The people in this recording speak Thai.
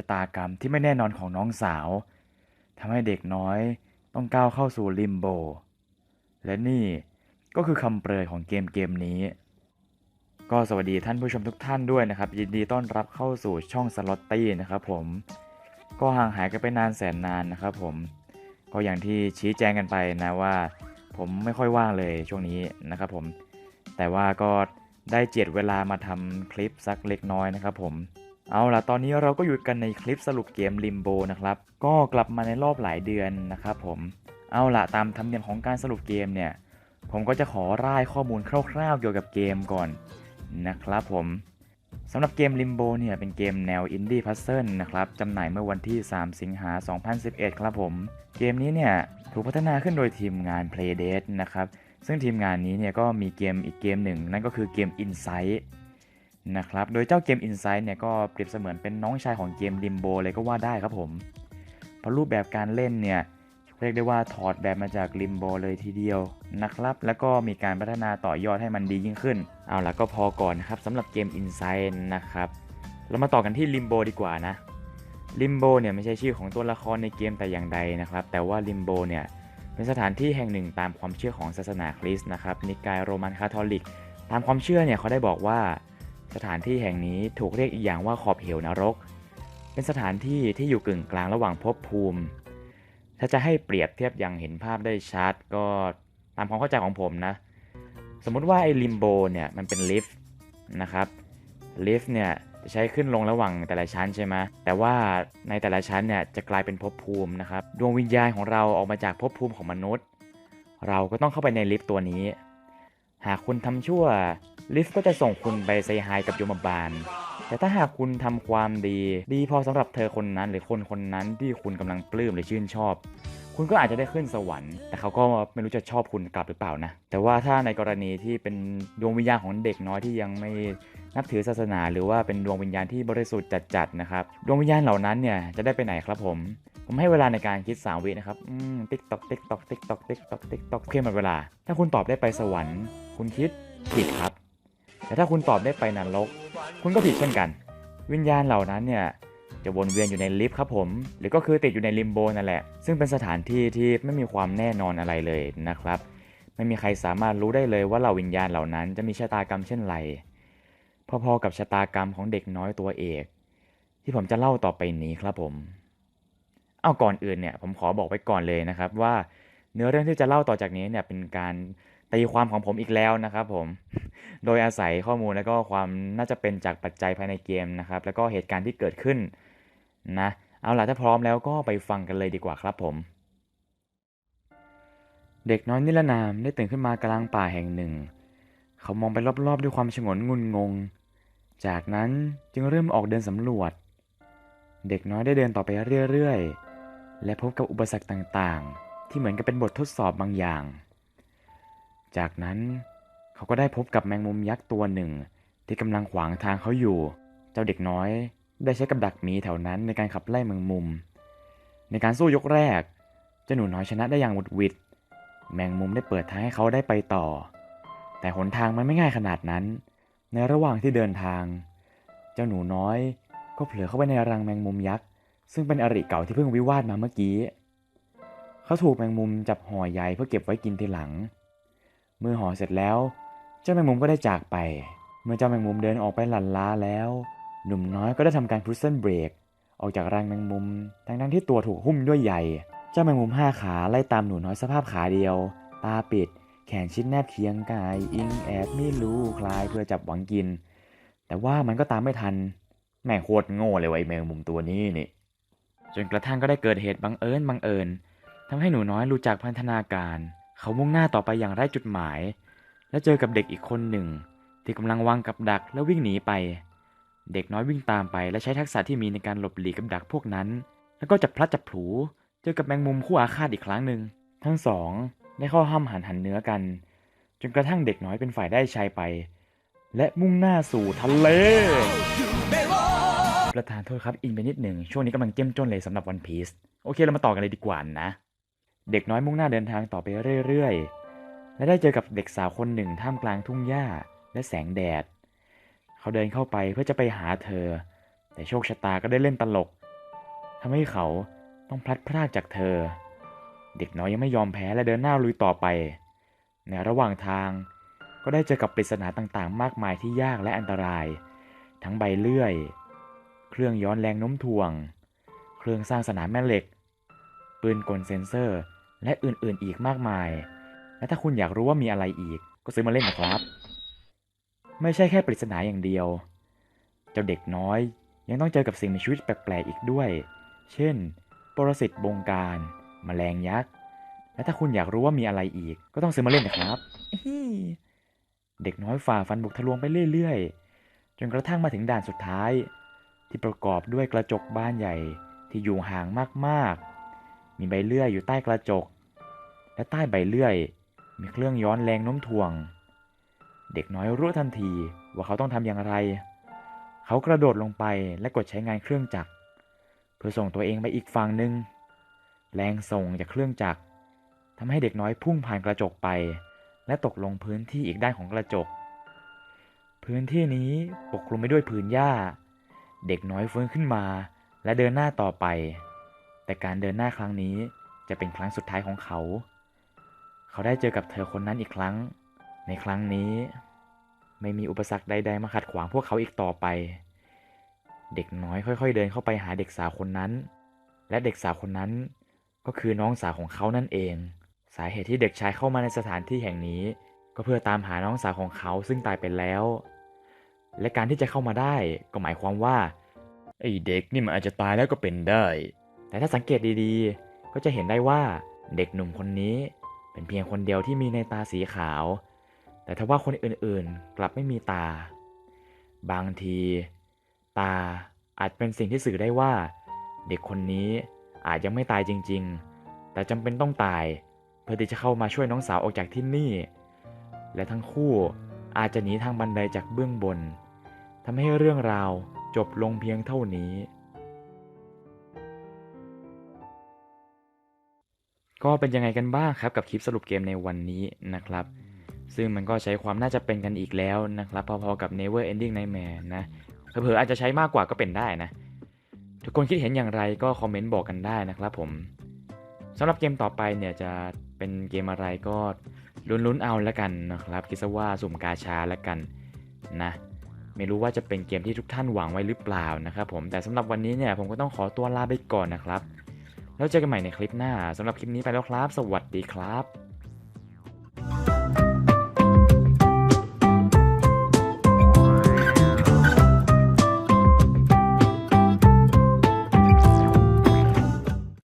ะตากรรมที่ไม่แน่นอนของน้องสาวทำให้เด็กน้อยต้องก้าวเข้าสู่ลิมโบ และนี่ก็คือคำเปรยของเกมเกมนี้ ก็สวัสดีท่านผู้ชมทุกท่านด้วยนะครับ ยินดีต้อนรับเข้าสู่ช่องสล็อตตี้นะครับผม ก็ห่างหายกันไปนานแสนนานนะครับผม ก็อย่างที่ชี้แจงกันไปนะว่า ผมไม่ค่อยว่างเลยช่วงนี้นะครับผม แต่ว่าก็ได้เจียดเวลามาทำคลิปสักเล็กน้อยนะครับผม เอาล่ะ ตอนนี้เราก็อยู่กันในคลิปสรุปเกมลิมโบนะครับ ก็กลับมาในรอบหลายเดือนนะครับผม เอาล่ะ ตามธรรมเนียมของการสรุปเกมเนี่ย ผมก็จะขอร่ายข้อมูลคร่าวๆเกี่ยวกับเกมก่อนนะครับผมสำหรับเกม Limbo เนี่ยเป็นเกมแนวอินดี้พัซเซิลนะครับจำหน่ายเมื่อวันที่ 3 สิงหา 2011 ครับผม เกมนี้เนี่ยถูกพัฒนาขึ้นโดยทีมงาน Playdead นะครับ ซึ่งทีมงานนี้เนี่ยก็มีเกมอีกเกมหนึ่ง นั่นก็คือเกม Insight นะครับ โดยเจ้าเกม Insight เนี่ยก็เปรียบเสมือนเป็นน้องชายของเกม Limbo เลยก็ว่าได้ครับผม เพราะรูปแบบการเล่นเนี่ยเรียกได้ว่าถอดแบบมาจาก Limbo เลยทีเดียวนะครับ แล้วก็มีการพัฒนาต่อยอดให้มันดียิ่งขึ้น เอาละก็พอก่อนนะครับสำหรับเกม Insight นะครับ เรามาต่อกันที่ Limbo ดีกว่านะ Limbo เนี่ยไม่ใช่ชื่อของตัวละครในเกมแต่อย่างใดนะครับ แต่ว่า Limbo เนี่ยเป็นสถานที่แห่งหนึ่งตามความเชื่อของศาสนาคริสต์นะครับนิกายโรมันคาทอลิก ตามความเชื่อเนี่ยเขาได้บอกว่า สถานที่แห่งนี้ถูกเรียกอีกอย่างว่าขอบเหวนรก เป็นสถานที่ที่อยู่กึ่งกลางระหว่างภพภูมิ ถ้าจะให้เปรียบเทียบอย่างเห็นภาพได้ชัดก็ตามความเข้าใจของผมนะ สมมุติว่าไอ้ลิมโบเนี่ยมันเป็นลิฟต์นะครับ ลิฟต์เนี่ยจะใช้ขึ้นลงระหว่างแต่ละชั้นใช่ไหมแต่ว่าในแต่ละชั้นเนี่ยจะกลายเป็นภพภูมินะครับ ดวงวิญญาณของเราออกมาจากภพภูมิของมนุษย์ เราก็ต้องเข้าไปในลิฟต์ตัวนี้ หากคุณทำชั่ว ลิฟต์ก็จะส่งคุณไปไซไฮกับยมบาล แต่ถ้าหากคุณทำความดี ดีพอสำหรับเธอคนนั้น หรือคนคนนั้นที่คุณกำลังปลื้มหรือชื่นชอบ คุณก็อาจจะได้ขึ้นสวรรค์ แต่เขาก็ไม่รู้จะชอบคุณกลับหรือเปล่านะ แต่ว่าถ้าในกรณีที่เป็นดวงวิญญาณของเด็กน้อยที่ยังไม่นับถือศาสนา หรือว่าเป็นดวงวิญญาณที่บริสุทธิ์จัดๆนะครับ ดวงวิญญาณเหล่านั้นเนี่ยจะได้ไปไหนครับผมผมให้เวลาในการคิด 3 วินะครับ อืม ติ๊กตอก ติ๊กตอก ติ๊กตอก ติ๊กตอก ติ๊กตอกเพื่อมดเวลา ถ้าคุณตอบได้ไปสวรรค์ คุณคิดผิดครับ แต่ถ้าคุณตอบได้ไปนรก คุณก็ผิดเช่นกัน วิญญาณเหล่านั้นเนี่ยจะวนเวียนอยู่ในลิฟต์ครับผม หรือก็คือติดอยู่ในลิมโบนั่นแหละ ซึ่งเป็นสถานที่ที่ไม่มีความแน่นอนอะไรเลยนะครับ ไม่มีใครสามารถรู้ได้เลยว่าเหล่าวิญญาณเหล่านั้นจะมีชะตากรรมเช่นไร พอๆกับชะตากรรมของเด็กน้อยตัวเอก ที่ผมจะเล่าต่อไปนี้ครับผม เอาก่อนอื่นเนี่ยผมขอบอกไว้ก่อนเลยนะครับว่า เนื้อเรื่องที่จะเล่าต่อจากนี้เนี่ยเป็นการ ตีความของผมอีกแล้วนะครับผม โดยอาศัยข้อมูลแล้วก็ความน่าจะเป็นจากปัจจัยภายในเกมนะครับ แล้วก็เหตุการณ์ที่เกิดขึ้นนะ เอาล่ะถ้าพร้อมแล้วก็ไปฟังกันเลยดีกว่าครับผม เด็กน้อยนิรนามได้ตื่นขึ้นมากลางป่าแห่งหนึ่ง เขามองไปรอบๆด้วยความชงนงุนงง จากนั้นจึงเริ่มออกเดินสำรวจ เด็กน้อยได้เดินต่อไปเรื่อยๆ และพบกับอุปสรรคต่างๆ ที่เหมือนกับเป็นบททดสอบบางอย่าง จากนั้นเขาก็ได้พบกับแมงมุมยักษ์ตัวหนึ่ง ที่กำลังขวางทางเขาอยู่ เจ้าเด็กน้อย ได้ใช้กับดักหมีแถวนั้นในการขับไล่แมงมุม ในการสู้ยกแรก เจ้าหนูน้อยชนะได้อย่างหวุดหวิด แมงมุมได้เปิดทางให้เขาได้ไปต่อ แต่หนทางมันไม่ง่ายขนาดนั้น ในระหว่างที่เดินทาง เจ้าหนูน้อย ก็เผลอเข้าไปในรังแมงมุมยักษ์ซึ่งเป็นอริเก่าที่เพิ่งวิวาทมาเมื่อกี้ เขาถูกแมงมุมจับห่อใยเพื่อเก็บไว้กินทีหลัง เมื่อห่อเสร็จแล้ว เจ้าแมงมุมก็ได้จากไป เมื่อเจ้าแมงมุมเดินออกไปหลั่นล้าแล้ว หนุ่มน้อยก็ได้ทำการพุ s เซนเบรกออกจากรังแมงมุม ทั้งทั้งที่ตัวถูกหุ้มด้วยใยเจ้าแมงมุมห้าขาไล่ตามหนูน้อยสภาพขาเดียว ตาปิด แขนชิดแนบเคียงกาย อิงแอบไม่รู้คลายเพื่อจับหวังกิน แต่ว่ามันก็ตามไม่ทัน แม่โคตรโง่เลยวะไอ้แมงมุมตัวนี้นี่ จนกระทั่งก็ได้เกิดเหตุบังเอิญบังเอิญทำให้หนูน้อยรู้จักพันธนาการ เขามุ่งหน้าต่อไปอย่างไร้จุดหมาย และเจอกับเด็กอีกคนหนึ่ง ที่กำลังวางกับดักแล้ววิ่งหนีไป เด็กน้อยวิ่งตามไปและใช้ทักษะที่มีในการหลบหลีกกับดักพวกนั้น แล้วก็จับพลัดจับผลูเจอกับแมงมุมคู่อาฆาตอีกครั้งหนึ่งทั้งสองได้เข้าห้ามหันหันเนื้อกัน จนกระทั่งเด็กน้อยเป็นฝ่ายได้ชัยไป และมุ่งหน้าสู่ทะเล ประธานโทษครับอินไปนิดหนึ่งช่วงนี้กำลังเจ้มจนเลยสำหรับวันพีซโอเคเรามาต่อกันเลยดีกว่านะ เด็กน้อยมุ่งหน้าเดินทางต่อไปเรื่อยๆ และได้เจอกับเด็กสาวคนหนึ่งท่ามกลางทุ่งหญ้าและแสงแดด เขาเดินเข้าไปเพื่อจะไปหาเธอ แต่โชคชะตาก็ได้เล่นตลกทำให้เขาต้องพลัดพรากจากเธอ เด็กน้อยยังไม่ยอมแพ้และเดินหน้าลุยต่อไป ในระหว่างทางก็ได้เจอกับปริศนาต่างๆ มากมายที่ยากและอันตราย ทั้งใบเลื่อย เครื่องย้อนแรงโน้มถ่วง เครื่องสร้างสนามแม่เหล็ก ปืนกลเซนเซอร์ และอื่นๆอีกมากมาย และถ้าคุณอยากรู้ว่ามีอะไรอีก ก็ซื้อมาเล่นนะครับ ไม่ใช่แค่ปริศนาอย่างเดียว เจ้าเด็กน้อย ยังต้องเจอกับสิ่งมีชีวิตแปลกๆอีกด้วย เช่น ปรสิตบงการแมลงยักษ์ และถ้าคุณอยากรู้ว่ามีอะไรอีก ก็ต้องซื้อมาเล่นนะครับ เด็กน้อยฝ่าฟันบุกทะลวงไปเรื่อยๆ จนกระทั่งมาถึงด่านสุดท้าย ที่ประกอบด้วยกระจกบ้านใหญ่ที่อยู่ห่างมากๆ มีใบเลื่อยอยู่ใต้กระจก และใต้ใบเลื่อย มีเครื่องย้อนแรงโน้มถ่วง เด็กน้อยรู้ทันทีว่าเขาต้องทำอย่างไร เขากระโดดลงไปและกดใช้งานเครื่องจักร เพื่อส่งตัวเองไปอีกฝั่งหนึ่งแรงส่งจากเครื่องจักรทำให้เด็กน้อยพุ่งผ่านกระจกไป และตกลงพื้นที่อีกด้านของกระจก พื้นที่นี้ปกคลุมไปด้วยผืนหญ้า เด็กน้อยฟื้นขึ้นมา และเดินหน้าต่อไป แต่การเดินหน้าครั้งนี้จะเป็นครั้งสุดท้ายของเขา เขาได้เจอกับเธอคนนั้นอีกครั้ง ในครั้งนี้ ไม่มีอุปสรรคใด ๆ มาขัดขวางพวกเขาอีกต่อไป เด็กน้อยค่อย ๆ เดินเข้าไปหาเด็กสาวคนนั้น และเด็กสาวคนนั้นก็คือน้องสาวของเขานั่นเอง สาเหตุที่เด็กชายเข้ามาในสถานที่แห่งนี้ ก็เพื่อตามหาน้องสาวของเขาซึ่งตายไปแล้ว และการที่จะเข้ามาได้ก็หมายความว่าไอ้เด็กนี่มันอาจจะตายแล้วก็เป็นได้ แต่ถ้าสังเกตดีๆ ก็จะเห็นได้ว่าเด็กหนุ่มคนนี้ เป็นเพียงคนเดียวที่มีในตาสีขาว แต่ถ้าว่าคนอื่นๆ กลับไม่มีตา บางที ตาอาจเป็นสิ่งที่สื่อได้ว่า เด็กคนนี้อาจยังไม่ตายจริง ๆ แต่จำเป็นต้องตาย เพื่อที่จะเข้ามาช่วยน้องสาวออกจากที่นี่ และทั้งคู่อาจจะหนีทางบันไดจากเบื้องบนทำให้เรื่องราวจบลงเพียงเท่านี้ ก็เป็นยังไงกันบ้างครับกับคลิปสรุปเกมในวันนี้นะครับ ซึ่งมันก็ใช้ความน่าจะเป็นกันอีกแล้วนะครับ พอๆกับ Never Ending Nightmare นะเผลอๆอาจจะใช้มากกว่าก็เป็นได้นะ ทุกคนคิดเห็นอย่างไรก็คอมเมนต์บอกกันได้นะครับผมสำหรับเกมต่อไปเนี่ยจะเป็นเกมอะไรก็ลุ้นๆเอาแล้วกันนะครับคิดซะว่าสุ่มกาชาแล้วกันนะไม่รู้ว่าจะเป็นเกมที่ทุกท่านหวังไว้หรือเปล่านะครับผมแต่สำหรับวันนี้เนี่ยผมก็ต้องขอตัวลาไปก่อนนะครับ แล้วเจอกันใหม่ในคลิปหน้าสำหรับคลิปนี้ไปแล้วครับ สวัสดีครับ